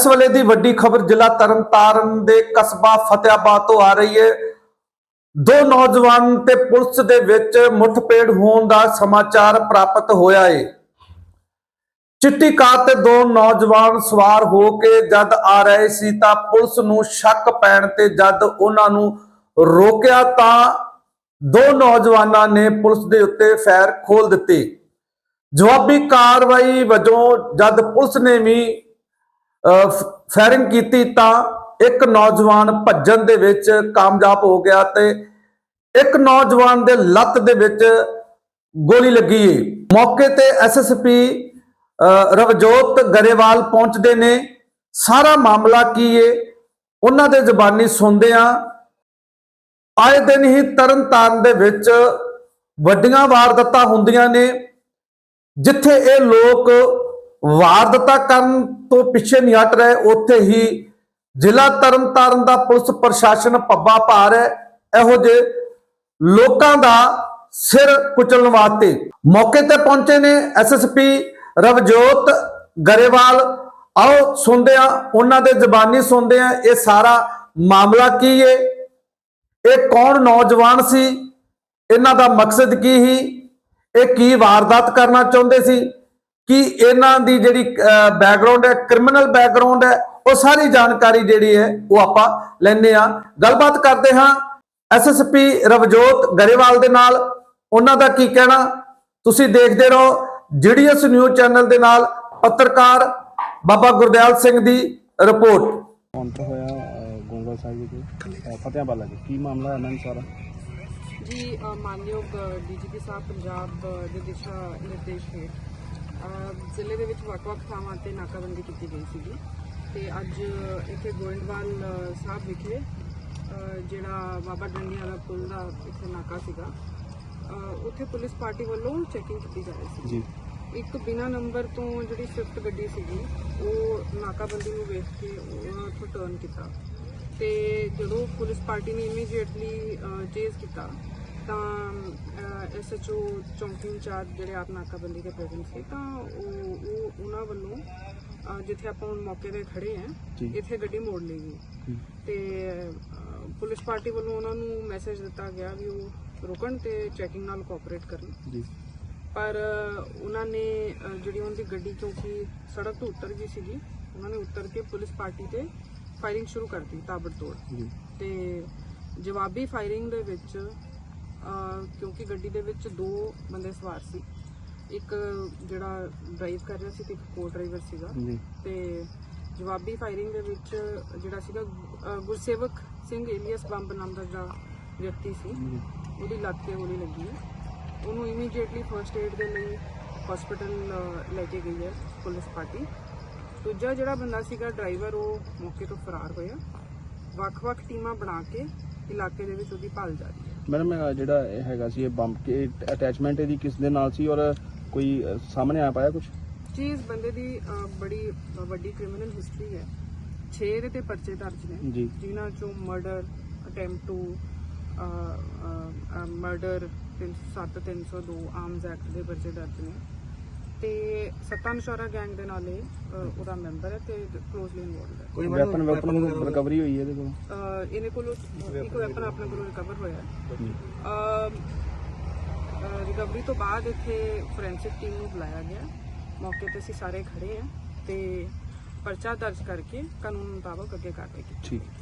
ਇਸ ਵੇਲੇ ਦੀ ਵੱਡੀ ਖਬਰ ਜ਼ਿਲ੍ਹਾ ਤਰਨਤਾਰਨ ਦੇ ਕਸਬਾ ਫਤਿਆਬਾਦ ਤੋਂ ਆ ਰਹੀ ਹੈ। ਦੋ ਨੌਜਵਾਨ ਤੇ ਪੁਲਿਸ ਦੇ ਵਿੱਚ ਮੁੱਠਭੇੜ ਹੋਣ ਦਾ ਸਮਾਚਾਰ ਪ੍ਰਾਪਤ ਹੋਇਆ ਹੈ। ਚਿੱਟੀ ਕਾਰ ਤੇ ਦੋ ਨੌਜਵਾਨ ਸਵਾਰ ਹੋ ਕੇ ਜਦ ਆ ਰਹੇ ਸੀ ਤਾਂ ਪੁਲਿਸ ਨੂੰ ਸ਼ੱਕ ਪੈਣ ਤੇ ਜਦ ਉਹਨਾਂ ਨੂੰ ਰੋਕਿਆ ਤਾਂ ਦੋ ਨੌਜਵਾਨਾਂ ਨੇ ਪੁਲਿਸ ਦੇ ਉੱਤੇ ਫਾਇਰ ਖੋਲ ਦਿੱਤੇ। ਜਵਾਬੀ ਕਾਰਵਾਈ ਵਜੋਂ ਜਦ ਪੁਲਿਸ ਨੇ ਵੀ ਫਾਇਰਿੰਗ ਕੀਤੀ ਤਾਂ ਇੱਕ ਨੌਜਵਾਨ ਭੱਜਣ ਦੇ ਵਿੱਚ ਕਾਮਯਾਬ ਹੋ ਗਿਆ ਤੇ ਇੱਕ ਨੌਜਵਾਨ ਦੇ ਲੱਤ ਦੇ ਵਿੱਚ ਗੋਲੀ ਲੱਗੀ ਏ। ਮੌਕੇ ਤੇ ਐਸਐਸਪੀ ਰਵਜੋਤ ਗਰੇਵਾਲ ਪਹੁੰਚਦੇ ਨੇ। ਸਾਰਾ ਮਾਮਲਾ ਕੀ ਏ? ਉਹਨਾਂ ਦੇ ਜ਼ਬਾਨੀ ਸੁਣਦੇ ਆ ਆਏ ਦਿਨ ਹੀ ਤਰਨਤਾਰਨ ਦੇ ਵਿੱਚ ਵੱਡੀਆਂ ਵਾਰਦਾਤਾਂ ਹੁੰਦੀਆਂ ਨੇ, ਜਿੱਥੇ ਇਹ ਲੋਕ ਵਾਰਦਾਤਾਂ ਕਰਨ ਤੋਂ ਪਿੱਛੇ ਨਹੀਂ ਹਟ ਰਹੇ, ਉੱਥੇ ਹੀ ਜ਼ਿਲ੍ਹਾ ਤਰਨਤਾਰਨ ਦਾ ਪੁਲਿਸ ਪ੍ਰਸ਼ਾਸਨ ਪੱਬਾ ਭਾਰ ਹੈ। ਇਹੋ ਜਿਹੇ ਲੋਕਾਂ ਦਾ ਸਿਰ ਕੁਚਲਣ ਵਾਸਤੇ ਮੌਕੇ ਤੇ ਪਹੁੰਚੇ ਨੇ ਐਸਐਸਪੀ ਰਵਜੋਤ ਗਰੇਵਾਲ। ਆਓ ਸੁਣਦੇ ਆ ਉਹਨਾਂ ਦੇ ਜ਼ਬਾਨੀ ਸੁਣਦੇ ਆ ਇਹ ਸਾਰਾ ਮਾਮਲਾ ਕੀ ਹੈ ਇਹ ਕੌਣ ਨੌਜਵਾਨ ਸੀ? ਇਹਨਾਂ ਦਾ ਮਕਸਦ ਕੀ ਸੀ? ਇਹ ਕੀ ਵਾਰਦਾਤ ਕਰਨਾ ਚਾਹੁੰਦੇ ਸੀ? ਕਿ ਇਹਨਾਂ ਦੀ ਜਿਹੜੀ ਬੈਕਗ੍ਰਾਉਂਡ ਹੈ ਕ੍ਰਿਮੀਨਲ ਬੈਕਗ੍ਰਾਉਂਡ ਹੈ ਉਹ ਸਾਰੀ ਜਾਣਕਾਰੀ ਜਿਹੜੀ ਹੈ ਉਹ ਆਪਾਂ ਲੈਣੇ ਆ ਗੱਲਬਾਤ ਕਰਦੇ ਹਾਂ ਐਸਐਸਪੀ ਰਵਜੋਤ ਗਰੇਵਾਲ ਦੇ ਨਾਲ। ਉਹਨਾਂ ਦਾ ਕੀ ਕਹਿਣਾ? ਤੁਸੀਂ ਦੇਖਦੇ ਰਹੋ ਜੀਡੀਐਸ ਨਿਊਜ਼ ਚੈਨਲ ਦੇ ਨਾਲ ਪੱਤਰਕਾਰ ਬਾਬਾ ਗੁਰਦਿਆਲ ਸਿੰਘ ਦੀ ਰਿਪੋਰਟ। ਹੁਣ ਤਾਂ ਹੋਇਆ ਅ, ਗੋਂਗਲ ਸਾਹਿਬ ਜੀ ਦੇ ਫਤਿਆਬਾਦ ਲੱਗੇ ਕੀ ਮਾਮਲਾ ਹੈ ਮੈਮ ਸਾਰਾ? ਜੀ ਅ, ਮਾਨਯੋਗ ਡੀਜੀਪੀ ਸਾਹਿਬ ਪੰਜਾਬ ਦੇ ਦਿਸ਼ਾ ਨਿਰਦੇਸ਼ ਹੇਠ ਜ਼ਿਲ੍ਹੇ ਦੇ ਵਿੱਚ ਵੱਖ-ਵੱਖ ਥਾਵਾਂ ਤੇ ਨਾਕਾਬੰਦੀ ਕੀਤੀ ਗਈ ਸੀਗੀ। ਤੇ ਅੱਜ ਇੱਥੇ ਗੋਇੰਦਵਾਲ ਸਾਹਿਬ ਵਿਖੇ ਜਿਹੜਾ ਬਾਬਾ ਡੰਡੀਆਂ ਦਾ ਪੁਲ ਦਾ ਇੱਥੇ ਨਾਕਾ ਸੀਗਾ ਉੱਥੇ ਪੁਲਿਸ ਪਾਰਟੀ ਵੱਲੋਂ ਚੈਕਿੰਗ ਕੀਤੀ ਜਾ ਰਹੀ ਸੀ। ਜੀ। ਇੱਕ ਬਿਨਾ ਨੰਬਰ ਤੋਂ ਜਿਹੜੀ ਸਵਿਫਟ ਗੱਡੀ ਸੀਗੀ ਉਹ ਨਾਕਾਬੰਦੀ ਨੂੰ ਵੇਖ ਕੇ ਉਹਨਾਂ ਤੋਂ ਟਰਨ ਕੀਤਾ। ਤੇ ਜਦੋਂ ਪੁਲਿਸ ਪਾਰਟੀ ਨੇ ਇਮੀਡੀਏਟਲੀ ਚੇਜ਼ ਕੀਤਾ ਤਾਂ ਐਸਐਚਓ ਚੌਂਕੀ ਇੰਚਾਰਜ ਜਿਹੜੇ ਆਪ ਨਾਕਾਬੰਦੀ ਦੇ ਪ੍ਰੈਜ਼ੈਂਟ ਸੀ ਤਾਂ ਉਹ ਉਹ ਉਹਨਾਂ ਵੱਲੋਂ ਅਹ, ਜਿੱਥੇ ਆਪਾਂ ਹੁਣ ਮੌਕੇ ਤੇ ਖੜੇ ਆਂ ਜੀ। ਇੱਥੇ ਗੱਡੀ ਮੋੜ ਲਈ ਗਈ। ਹੂੰ। ਤੇ ਅਹ, ਪੁਲਿਸ ਪਾਰਟੀ ਵੱਲੋਂ ਉਹਨਾਂ ਨੂੰ ਮੈਸੇਜ ਦਿੱਤਾ ਗਿਆ ਵੀ ਉਹ ਰੁਕਣ ਤੇ ਚੈਕਿੰਗ ਨਾਲ ਕੋਆਪਰੇਟ ਕਰਨ। ਜੀ। ਪਰ ਅ, ਉਹਨਾਂ ਨੇ ਅ, ਜਿਹੜੀ ਉਹਨਾਂ ਦੀ ਗੱਡੀ ਕਿਉਂਕਿ ਸੜਕ ਤੋਂ ਉੱਤਰ ਗਈ ਸੀਗੀ ਉਹਨਾਂ ਨੇ ਉੱਤਰ ਕੇ ਪੁਲਿਸ ਪਾਰਟੀ ਤੇ ਫਾਇਰਿੰਗ ਸ਼ੁਰੂ ਕਰਤੀ ਤਾਬੜਤੋੜ। ਜੀ। ਤੇ ਜਵਾਬੀ ਫਾਇਰਿੰਗ ਦੇ ਵਿੱਚ ਕਿਉਂਕਿ ਗੱਡੀ ਦੇ ਵਿੱਚ ਦੋ ਬੰਦੇ ਸਵਾਰ ਸੀ। ਇੱਕ ਜਿਹੜਾ ਡਰਾਈਵ ਕਰ ਰਿਹਾ ਸੀ ਤੇ ਇੱਕ ਕੋ ਡਰਾਈਵਰ ਸੀਗਾ। ਜੀ। ਤੇ ਜਵਾਬੀ ਫਾਇਰਿੰਗ ਦੇ ਵਿੱਚ ਜਿਹੜਾ ਸੀਗਾ ਗੁਰਸੇਵਕ ਸਿੰਘ ਏਲੀਅਸ ਬੰਬ ਨਾਮ ਦਾ ਜਿਹੜਾ ਵਿਅਕਤੀ ਸੀ ਉਹਦੀ ਲੱਤ ਤੇ ਗੋਲੀ ਲੱਗੀ ਹੈ। ਉਹਨੂੰ ਇਮੀਡੀਏਟਲੀ ਫਰਸਟ ਏਡ ਦੇ ਲਈ ਹਸਪੀਟਲ ਲੈ ਕੇ ਗਈ ਹੈ ਪੁਲਿਸ ਪਾਰਟੀ। ਦੂਜਾ ਜਿਹੜਾ ਬੰਦਾ ਸੀਗਾ ਡਰਾਈਵਰ ਉਹ ਮੌਕੇ ਤੋਂ ਫਰਾਰ ਹੋਇਆ। ਵੱਖ-ਵੱਖ ਟੀਮਾਂ ਬਣਾ ਕੇ ਇਲਾਕੇ ਦੇ ਵਿੱਚ ਉਹਦੀ ਭਾਲ ਜਾਰੀ ਹੈ। ਮੈਡਮ ਅ, ਜਿਹੜਾ ਇਹ ਹੈਗਾ ਸੀ ਇਹ ਬੰਬ ਕੇ ਅਟੈਚਮੈਂਟ ਇਹਦੀ ਕਿਸ ਦੇ ਨਾਲ ਸੀ ਔਰ ਕੋਈ ਅ, ਸਾਹਮਣੇ ਆ ਪਾਇਆ ਕੁਝ ਜੀ ਇਸ ਬੰਦੇ ਦੀ ਅ, ਬੜੀ ਅ, ਵੱਡੀ ਕ੍ਰਿਮੀਨਲ ਹਿਸਟਰੀ ਹੈ। 6 ਦੇ ਤੇ ਪਰਚੇ ਦਰਜ ਨੇ। ਜੀ। ਜਿਨ੍ਹਾਂ ਚੋਂ murder attempt to murder 307 arms act ਦੇ ਪਰਚੇ ਦਰਜ ਨੇ। ਤੇ ਸੱਤਾ ਨਸ਼ਾਰਾ ਗੈਂਗ ਦੇ ਨਾਲ ਇਹ ਉਹਦਾ ਮੈਂਬਰ ਹੈ ਤੇ ਕਲੋਜ਼ਲੀ ਇਨਵੋਲਡ ਹੈ। ਕੋਈ ਵੈਪਨ ਵੈਪਨ ਰਿਕਵਰੀ ਹੋਈ ਹੈ ਇਹਦੇ ਕੋਲ? ਅਹ, ਇਹਨੇ ਕੋਲੋਂ ਇੱਕ ਵੈਪਨ ਆਪਣੇ ਕੋਲੋਂ ਰਿਕਵਰ ਹੋਇਆ ਰਿਕਵਰੀ ਤੋਂ ਬਾਅਦ ਇੱਥੇ ਫੋਰੈਂਸਿਕ ਟੀਮ ਨੂੰ ਬੁਲਾਇਆ ਗਿਆ। ਮੌਕੇ ਤੇ ਅਸੀਂ ਸਾਰੇ ਖੜੇ ਹਾਂ ਤੇ ਪਰਚਾ ਦਰਜ ਕਰਕੇ ਕਾਨੂੰਨ ਮੁਤਾਬਕ ਅੱਗੇ ਕਾਰਵਾਈ ਕੀਤੀ ਠੀਕ।